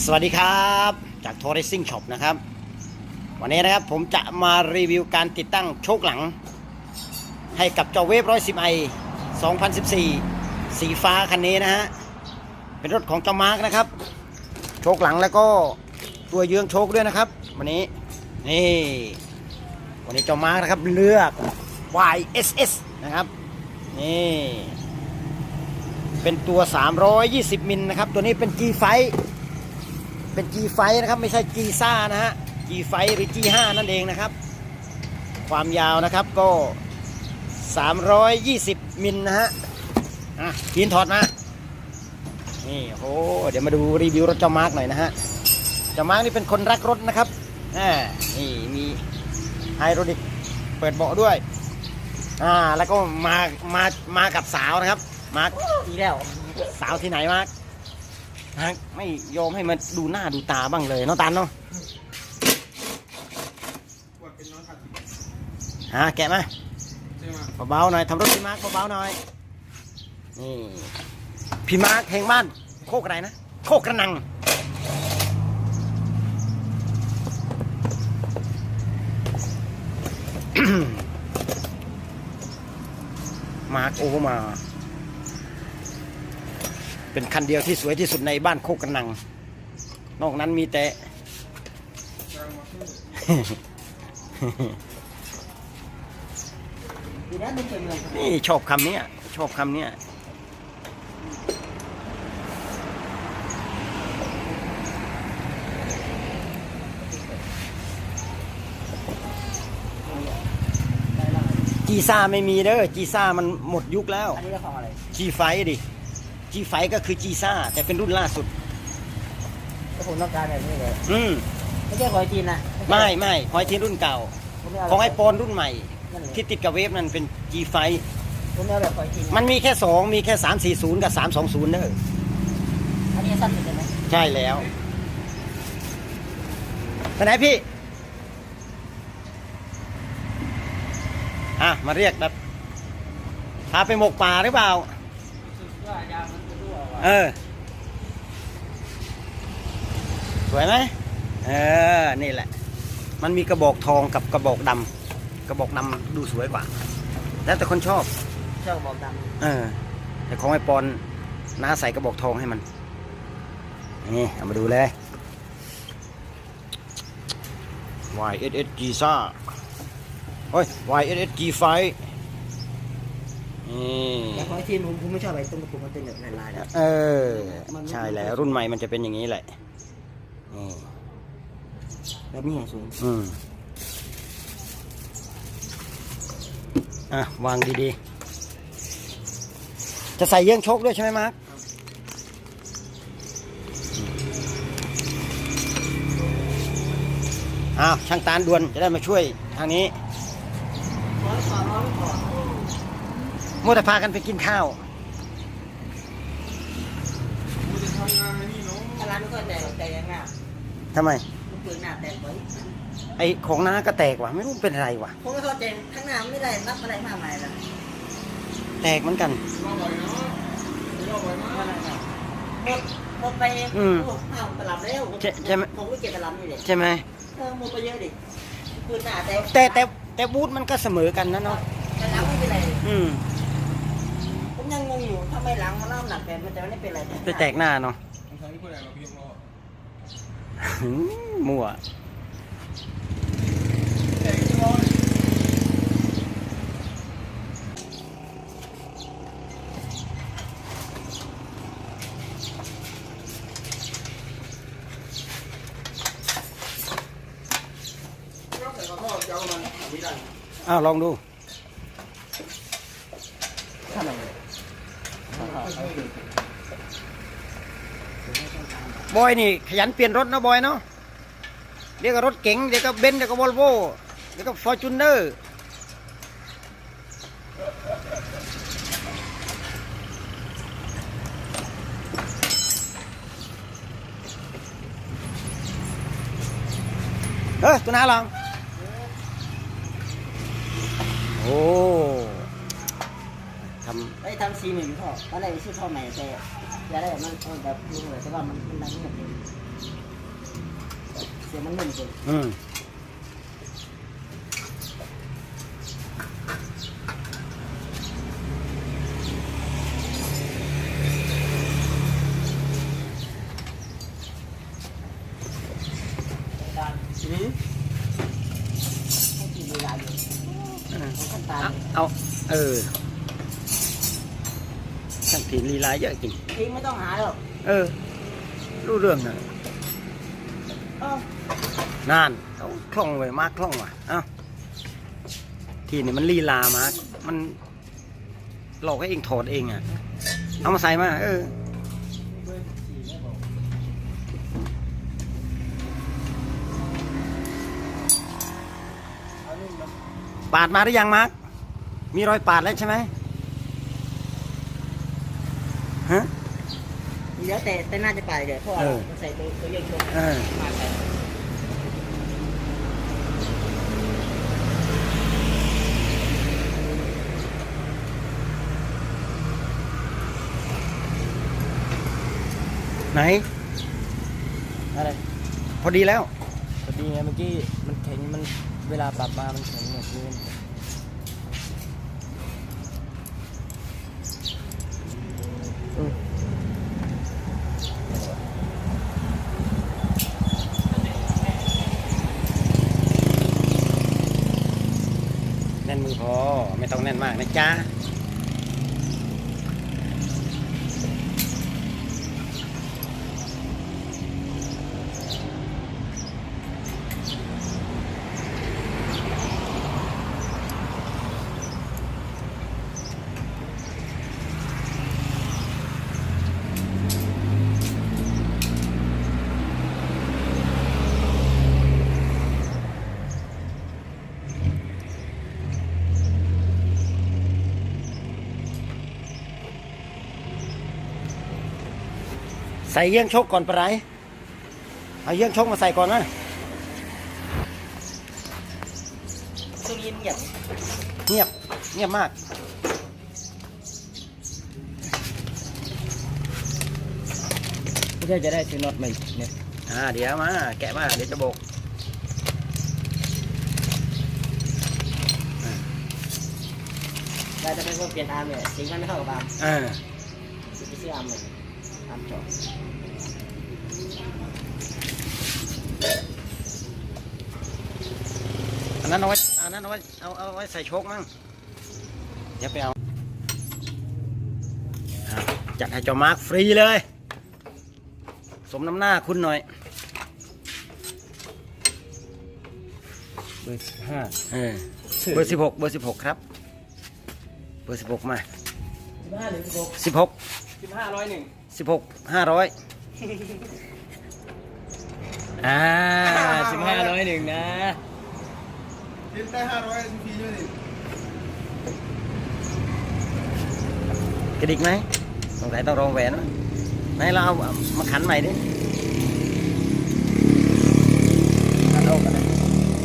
สวัสดีครับจากทัวริซิ่งช็อปนะครับ วันนี้นะครับผมจะมารีวิวการติดตั้งโชคหลัง ให้กับเจ้าเวฟร้อยสิบไอ2014สีฟ้าคันนี้นะฮะ เป็นรถของเจ้ามาร์กนะครับ โชคหลังแล้วก็ตัวเยื้องโชคด้วยนะครับ วันนี้นี่วันนี้เจ้ามาร์กนะครับเลือก YSS นะครับนี่เป็นตัว 320 มิลนะครับ ตัวนี้เป็น G5 เป็น G5 นะครับไม่ใช่ G ซ่านะฮะ G5 หรือ G5 นั่นเองนะครับ ความยาวนะครับก็ 320มิลนะฮะอะพีนถอดมา นี่โอ้เดี๋ยวมาดูรีวิวรถเจ้ามาร์กหน่อยนะฮะ เจ้ามาร์กนี่เป็นคนรักรถนะครับอ่านี่มีไฮโดรลิกเปิดเบาะด้วยอ่าแล้วก็มามามากับสาวนะครับมาร์กอีกแล้ว สาวที่ไหนมาร์ก มาร์กไม่ยอมให้มันดูหน้าดูตาบ้างเลยเนาะตันเนาะฮะแกะมาเบาๆหน่อยทำรถพี่มาร์กเบาๆหน่อยนี่พี่มาร์กแห่งบ้าน โคกอะไรนะโคกกระนังมาร์กโอเวอร์มา เป็นคันเดียวที่สวยที่สุดในบ้านโคกกระนัง นอกนั้นมีแต่อีกแล้วไม่เคยเมืองนี่ชอบคำเนี้ยชอบคำเนี้ยจีซ่าไม่มีเด้อจีซ่ามันหมดยุคแล้ว อันนี้ก็ของอะไรจีไฟดิ จีไฟก็คือจีซ่าแต่เป็นรุ่นล่าสุด ก็ผมต้องการแบบนี้เลยอืมไม่ใช่หอยจีนนะไม่ไม่หอยทีรุ่นเก่าผมไม่เาของไอปอนรุ่นใหม่นั่นแหละที่ติดกับเวฟนั่นเป็นจีไฟผมไม่เอาแบบหอยจีนมันมีแค่สองมีแค่สามสี่ศูนย์กับสามสองศูนย์เด้ออันนี้สั้นสุดเลยไหมใช่แล้วไปไหนพี่อะมาเรียกแบบพาไปหมกป่าหรือเปล่า เออ สวยไหมเออ นี่แหละ มันมีกระบอกทองกับกระบอกดำกระบอกดำดูสวยกว่า แล้วแต่คนชอบชอบบอกดเออ แต่ของไอปอนน้าใส่กระบอกทองให้มัน นี่เอามาดูเลย YSS G ซ่าโอ้ย YSS G ไฟนี่ำ แต่หอยจีนผมผมไม่ชอบไอ้ตรงกระปุกมันเป็นแบบลายๆนะเออ ใช่แล้วรุ่นใหม่มันจะเป็นอย่างนี้แหละนี่แบบนี้ไงสวยอืมอะ วางดีๆ จะใส่เยื่องโชคด้วยใช่ไหมมาร์คอ้าวช่างตาลด่วนจะได้มาช่วยทางนี้ ร้อยกว่าร้อยกว่า มัวแต่พากันไปกินข้าวถ้าร้านมันก็แตกแตกยังไงทำไม มันเปลือกหน้าแตกไว้ไอของน้าก็แตกว่ะ ไม่รู้เป็นอะไรว่ะ ผมก็เข้าใจข้างหน้าไม่ได้รับอะไรมากมายนะแตกเหมือนกันหมดหมดไปอืมโอ้อ้าวตลับแล้วใช่ใช่ไหมผมก็เก็บตลับนี่เลยใช่ไหม เออหมดไปเยอะดิคือหน้าแตกแต่แต่แต่บูธมันก็เสมอกันนะเนาะแต่หลังไม่เป็นไร อืมผมยังงงอยู่ทำ ไมหลังมันน้ำหนักแบบมันจะไม่เป็นไรไปแตกหน้าเนาะหืมมั่วอ้าวลองดู ทำไม บอยนี่ขยันเปลี่ยนรถนะบอยเนาะเดี๋ยวก็รถเก๋งเดี๋ยวก็เบนซ์เดี๋ยวก็วอลโว่เดี๋ยวก็ฟอร์จูเนอร์เฮ้ยตัวน้าลองโอ้ทำไอ้ทำซีเหมือนท่อตอนแรกชื่อท่อใหม่แต่ อยากได้แบบมันเออแบบดูเลยแต่ว่ามันมันดังไม่หมดเลยสียงมันนุ่มสุดอืมดันอืมให้กินเวลาอยู่เออขั้นตาเอาลเอาเออช่างถีลีลาเยอะจริงทิ้งไม่ต้องหาหรอกเออ รู้เรื่องนะเอ้านานเขาคล่องเลยมากคล่องว่ะเอ้าทีนี่มันลีลามามันหลอกให้เองถอดเองอะ เอามาใส่มา เออเบอร์สี่ไม่บอกเอานุ่มนะปาดมาหรือยังมาร์คมีรอยปาดแล้วใช่ไหมฮะ เดี๋ยวแต่แต่น่าจะไปเดี๋ยวเพราะว่าเออมันใส่ตัวตัวเยอะชงเออปาดไปไหน อะไร พอดีแล้วพอดีไงเมื่อกี้มันแข็งมันเวลาปรับมามันแข็งแบบนี้อื แน่นมือพอไม่ต้องแน่นมากนะจ๊ะ ใส่เยี่ยงชกก่อนปะไรเอาเยี่ยงชกมาใส่ก่อนนะช่วงนี้เงียบเงียบเงียบมาก ไม่ใช่จะได้ซื้อน็อตใหม่เนี่ยอ่าเดี๋ยวมา แกะมา เดี๋ยวจะบอกเราจะเป็นคนเปลี่ยนอาร์มเนี่ยสีมันไม่เข้ากับอาร์มอ่าสีไปซื้ออาร์มเลยอาร์มจอดอันนั้นเอาไว้อันนั้นเอาไว้เอาเอาไว้ใส่โชคมั่งเดี๋ยวไปเอาอะจัดให้เจ้ามาร์คฟรีเลย สมน้ำหน้าคุณหน่อยเบอร์สิบห้าเออเบอร์สิบหกเบอร์สิบหกครับ เบอร์สิบหกมาสิบห้าหรือสิบหกสิบหกสิบห้าร้อยหนึ่ง สิบหกห้าร้อยอ่าสิบห้าร้อยหนึ่งนะเล่นได้ห้าร้อยทีพีด้วยนี่กระดิกไหมสงสัยต้องรองแหวนวะไหนเราเอามาขันใหม่ดิขันโลกกันเลย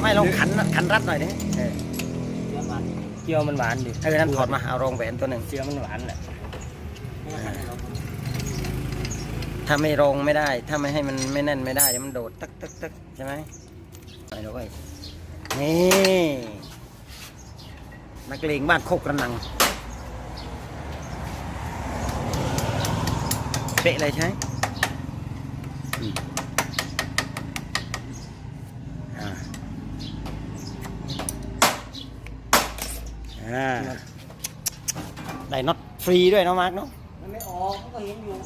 ไม่ลองขันขันรัดหน่อยดิเออเกี๊ยวมันหวานดิเออนั่นถอดมาเอารองแหวนตัวหนึ่งเกี๊ยวมันหวานแหละ ถ้าไม่รองไม่ได้ ถ้าไม่ให้มันไม่แน่นไม่ได้เดี๋ยวมันโดดตึกตึกตึกใช่ไหมไปแล้วเว้ยนี่นักเลงบ้านโคกกระนังเป๊ะเลยใช่ไหมอืมอ่าได้น็อตฟรีด้วยเนาะมาร์กเนาะมันไม่ออกก็เห็นอยู่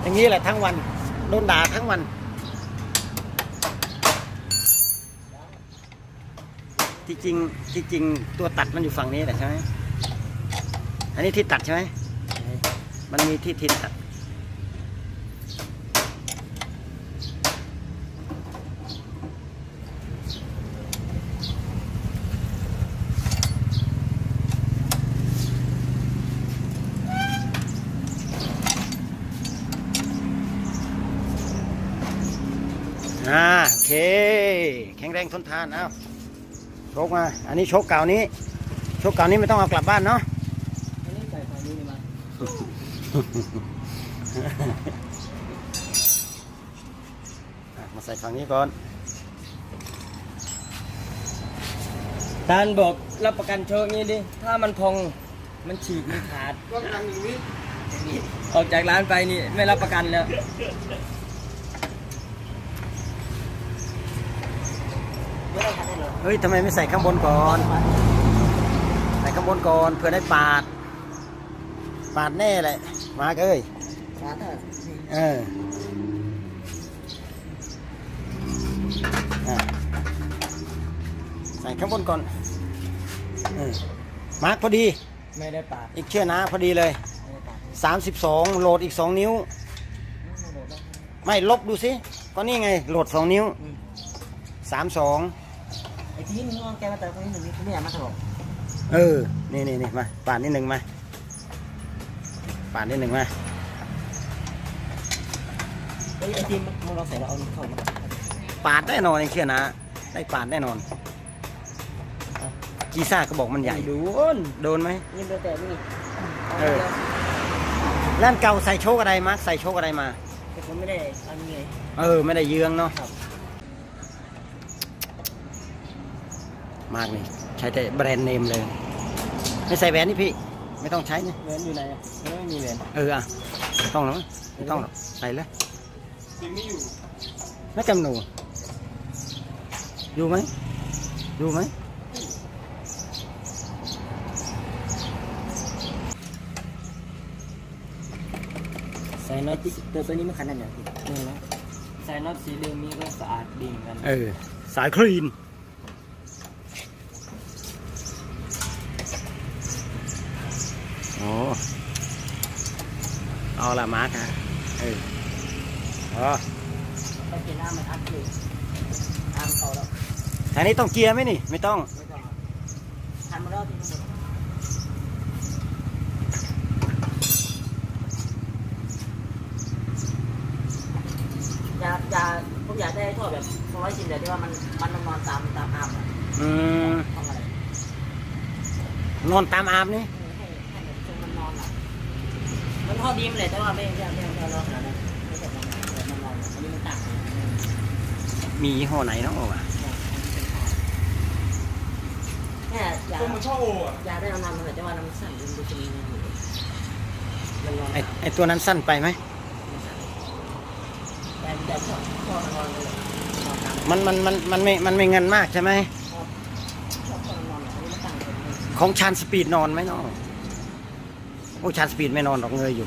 อย่างนี้แหละทั้งวันโดนด่าทั้งวัน ที่จริงที่จริงตัวตัดมันอยู่ฝั่งนี้แหละใช่ไหมอันนี้ที่ตัดใช่ไหมมันมีที่ทินตัด อ่าโอเค แข็งแรงทนทานเอาโชคมา อันนี้โชคเก่านี้โชคเก่านี้ไม่ต้องเอากลับบ้านเนาะอันนี้ใส่ฝั่งนี้นี่มามาใส่ฝั่งนี้ก่อนตานบอกรับประกันโชคนี้ดิ ถ้ามันพองมันฉีกมันขาดก็กลางหนึ่งวิออกจากร้านไปนี่ไม่รับประกันแล้ว เฮ้ยทำไมไม่ใส่ข้างบนก่อน ใส่ข้างบนก่อนเพื่อได้ปาด ปาดแน่เลยมาร์กเอ้ยเอออะใส่ข้างบนก่อนเออมาร์กพอดี ไม่ได้ปาด อีกเชื่อนะพอดีเลยไม่ได้ปาด32 โหลดอีก 2 นิ้ว ไม่ลบดูสิ ก็นี่ไง โหลด 2 นิ้ว 32 ไอ้ที่นี่มึงแกมาแต่คนนี้หนึ่งนี่เขาไม่อยากมาถลกเออ นี่นี่นี่มาปาดนิดหนึ่งมาปาดนิดหนึ่งมาไอ้ไอ้ที่มึงลองใส่แล้วเอาเข้ามาปาดแน่นอนไอ้เชื่อนะ ได้ปาดแน่นอน กีซ่าก็บอกมันใหญ่ดูนโดนไหมนี่แต่นี่เออร้านเก่าใส่โชคอะไรมาร์คใส่โชคอะไรมาแต่ผมไม่ได้อันนี้ไงเออ ไม่ได้เยืองเนาะ ครับ มากนี่ใช้แต่แบรนด์เนมเลย ไม่ใส่แหวนนี่พี่ ไม่ต้องใช้เนี่ยเวนอยู่ไหนอะไม่มีเวนเอออะไม่ต้องหรอกมั้งไม่ต้องหรอกใส่เลยสิ่งนี้อยู่ไม่จำหนูอยู่ไหมอยู่ไหมใส่น็อตตัวตัวนี้มันขนาดไหนพี่นี่นะใส่น็อตสีเหลืองนี้ก็สะอาดดีเหมือนกัน เออ สายคลีน โอ้เอาละมาร์คฮะเอออ๋อต้องกินน้ำมันอัดอยู่ทำเขาแล้วทางนี้ต้องเกียร์ไหมนี่ ไม่ต้อง ไม่ต้องทำมาแล้วที่ทั้งหมดอยากอยากผมอยากได้ท่อแบบร้อยชิ้นแต่ที่ว่ามันมันนอนตามตามอาบอะอืมทำอะไรนอนตามอาบนี่ ให้ให้แบบทรงมันนอนอะ มันท่อดีมนเลยแต่ว่าไม่ไม่ไม่ไม่รอขนาดนั้นไม่ใช่มันนอนแบบมันนอนอันนี้มันต่างกันมียี่ห้อไหนเนาะวะแค่อยากตัวมันช่อโออะอยากได้เอานำมันแต่ว่าน้ำสั่นดูจะมีมันอยู่มันนอนไอไอตัวนั้นสั้นไปไหมแต่แต่ชอบชอบนอนเลยมันมันมันมันไม่มันไม่เงินมากใช่ไหมของชานสปีดนอนไหมเนาะ โอ้ชานสปีดไม่นอนหรอกเงยอยู่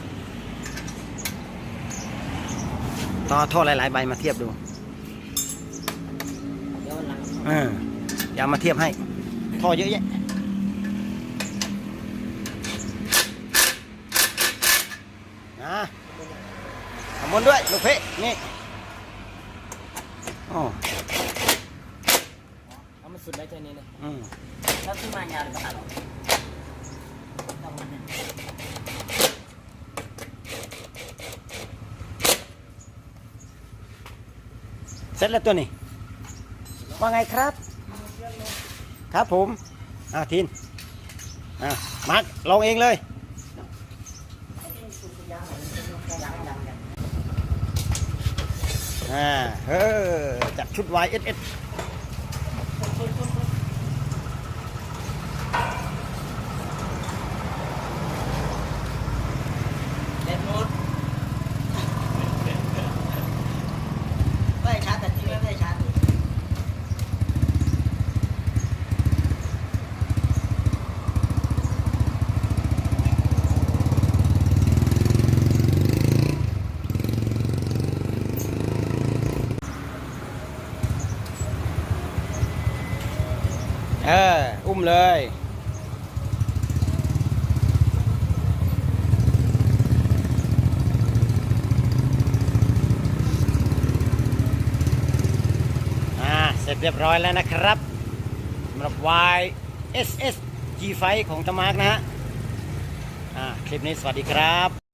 ต่อท่อหลาย ๆ ใบมาเทียบดูเดี๋ยววันหลังเอออย่ามาเทียบให้ ท่อเยอะแยะนะขบวนด้วย ลูกเพนี่อ๋อเอามาสุดได้แค่นี้เลยอืมแล้วที่มายาวเลยประหารหรอต้องมันเนี่ยเร็จแล้วตัวนี้ ว่าไงครับ ครับผมอ่าทินอ่ามาร์คลองเองเลยอ่าเฮ้อจับชุด YSS เด็ดหมดไม่ได้ชาร์จแต่ที่ไม่ได้ชาร์จ เอ อุ้มเลย อ่า เสร็จเรียบร้อยแล้วนะครับสำหรับ Y S S G ไฟของตะมาร์กนะฮะ อ่า คลิปนี้สวัสดีครับ